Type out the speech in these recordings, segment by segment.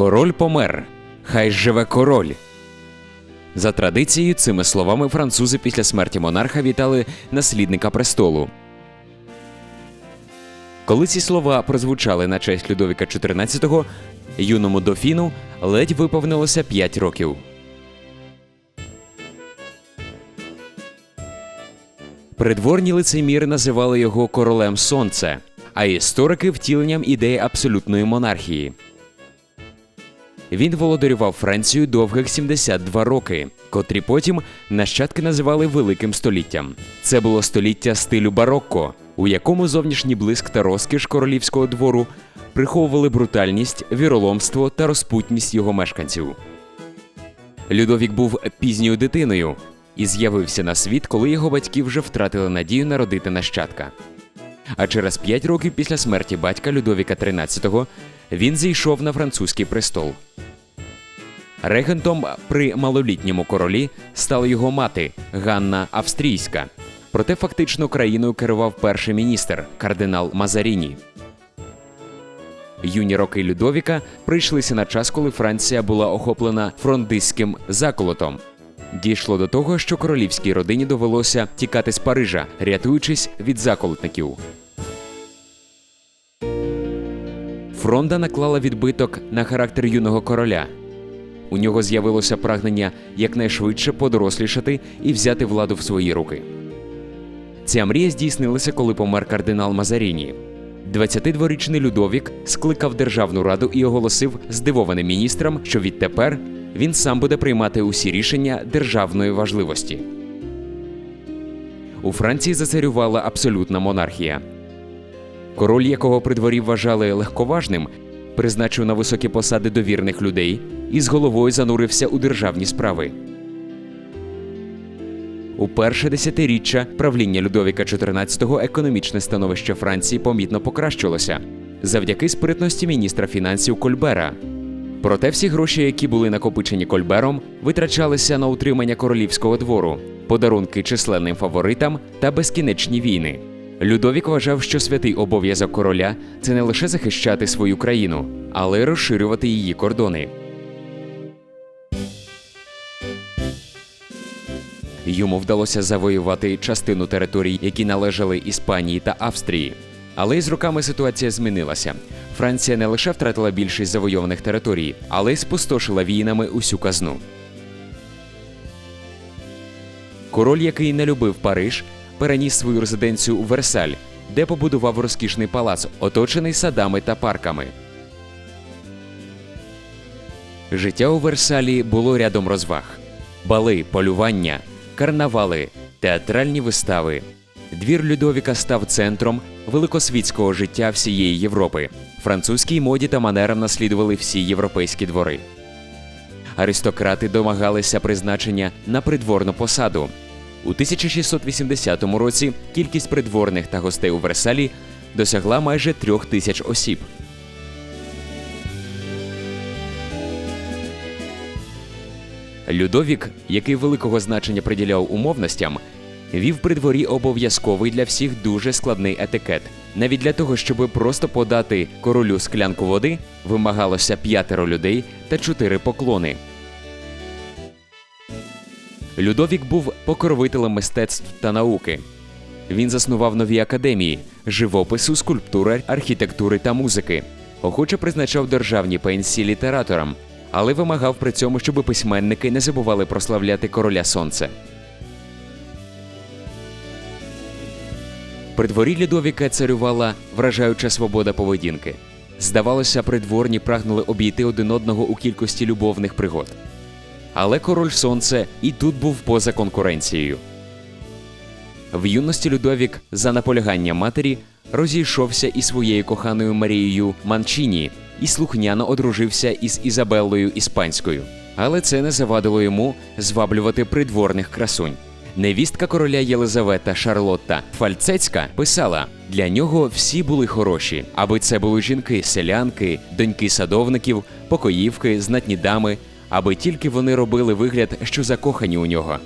Король помер. Хай живе король. За традицією, цими словами французи після смерті монарха вітали наслідника престолу. Коли ці слова прозвучали на честь Людовіка XIV, юному дофіну ледь виповнилося 5 років. Придворні лицеміри називали його королем сонця, а історики втіленням ідеї абсолютної монархії. Він володарював Францію довгих 72 роки, котрі потім нащадки називали Великим століттям. Це було століття стилю барокко, у якому зовнішній блиск та розкіш королівського двору приховували брутальність, віроломство та розпутність його мешканців. Людовік був пізньою дитиною і з'явився на світ, коли його батьки вже втратили надію народити нащадка. А через п'ять років після смерті батька Людовіка XIII він зійшов на французький престол. Регентом при малолітньому королі стала його мати Ганна Австрійська. Проте фактично країною керував перший міністр кардинал Мазаріні. Юні роки Людовіка прийшлися на час, коли Франція була охоплена фрондистським заколотом. Дійшло до того, що королівській родині довелося тікати з Парижа, рятуючись від заколотників. Фронда наклала відбиток на характер юного короля. У нього з'явилося прагнення якнайшвидше подорослішати і взяти владу в свої руки. Ця мрія здійснилася, коли помер кардинал Мазаріні. 22-річний Людовік скликав державну раду і оголосив здивованим міністрам, що відтепер він сам буде приймати усі рішення державної важливості. У Франції зацарювала абсолютна монархія. Король, якого при дворі вважали легковажним, призначив на високі посади довірних людей і з головою занурився у державні справи. У перше десятиріччя правління Людовіка XIV економічне становище Франції помітно покращилося завдяки спритності міністра фінансів Кольбера. Проте всі гроші, які були накопичені Кольбером, витрачалися на утримання королівського двору, подарунки численним фаворитам та безкінечні війни. Людовік вважав, що святий обов'язок короля це не лише захищати свою країну, але й розширювати її кордони. Йому вдалося завоювати частину територій, які належали Іспанії та Австрії. Але й з роками ситуація змінилася. Франція не лише втратила більшість завойованих територій, але й спустошила війнами усю казну. Король, який не любив Париж, переніс свою резиденцію у Версаль, де побудував розкішний палац, оточений садами та парками. Життя у Версалі було рядом розваг: бали, полювання, карнавали, театральні вистави. Двір Людовіка став центром великосвітського життя всієї Європи. Французькій моді та манерам наслідували всі європейські двори. Аристократи домагалися призначення на придворну посаду. У 1680 році кількість придворних та гостей у Версалі досягла майже трьох тисяч осіб. Людовік, який великого значення приділяв умовностям, вів при дворі обов'язковий для всіх дуже складний етикет. Навіть для того, щоб просто подати королю склянку води, вимагалося п'ятеро людей та чотири поклони. Людовік був покровителем мистецтв та науки. Він заснував нові академії живопису, скульптури, архітектури та музики. Охоче призначав державні пенсії літераторам, але вимагав при цьому, щоб письменники не забували прославляти короля сонця. При дворі Людовіка царювала вражаюча свобода поведінки. Здавалося, придворні прагнули обійти один одного у кількості любовних пригод. Але король сонце і тут був поза конкуренцією. В юності Людовік за наполягання матері розійшовся із своєю коханою Марією Манчіні і слухняно одружився із Ізабеллою Іспанською. Але це не завадило йому зваблювати придворних красунь. Невістка короля Єлизавета Шарлотта Фальцецька писала: для нього всі були хороші, аби це були жінки, селянки, доньки садовників, покоївки, знатні дами, аби тільки вони робили вигляд, що закохані у нього.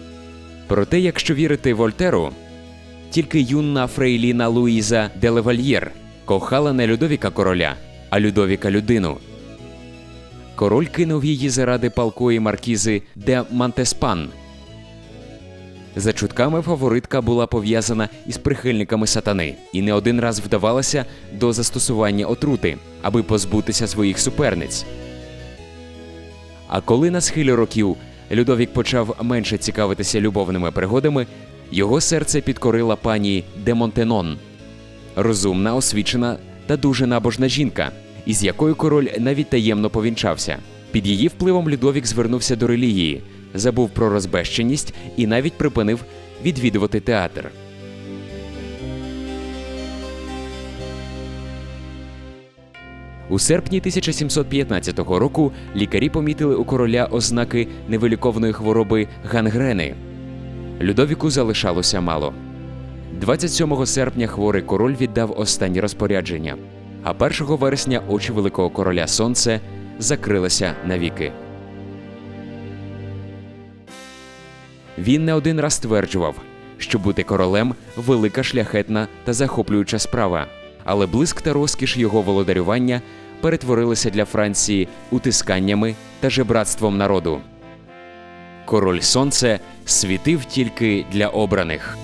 Проте, якщо вірити Вольтеру, тільки юна фрейліна Луїза де Левальєр кохала не Людовіка короля, а Людовіка людину. Король кинув її заради палкої маркізи де Монтеспан. За чутками фаворитка була пов'язана із прихильниками сатани і не один раз вдавалася до застосування отрути, аби позбутися своїх суперниць. А коли на схилі років Людовік почав менше цікавитися любовними пригодами, його серце підкорила пані де Монтенон, розумна, освічена та дуже набожна жінка, із якою король навіть таємно повінчався. Під її впливом Людовік звернувся до релігії, забув про розбещеність і навіть припинив відвідувати театр. У серпні 1715 року лікарі помітили у короля ознаки невиліковної хвороби гангрени. Людовіку залишалося мало. 27 серпня хворий король віддав останні розпорядження, а 1 вересня очі великого короля сонце закрилися навіки. Він не один раз стверджував, що бути королем велика шляхетна та захоплююча справа, але блиск та розкіш його володарювання перетворилися для Франції утисканнями та жебратством народу. Король сонце світив тільки для обраних.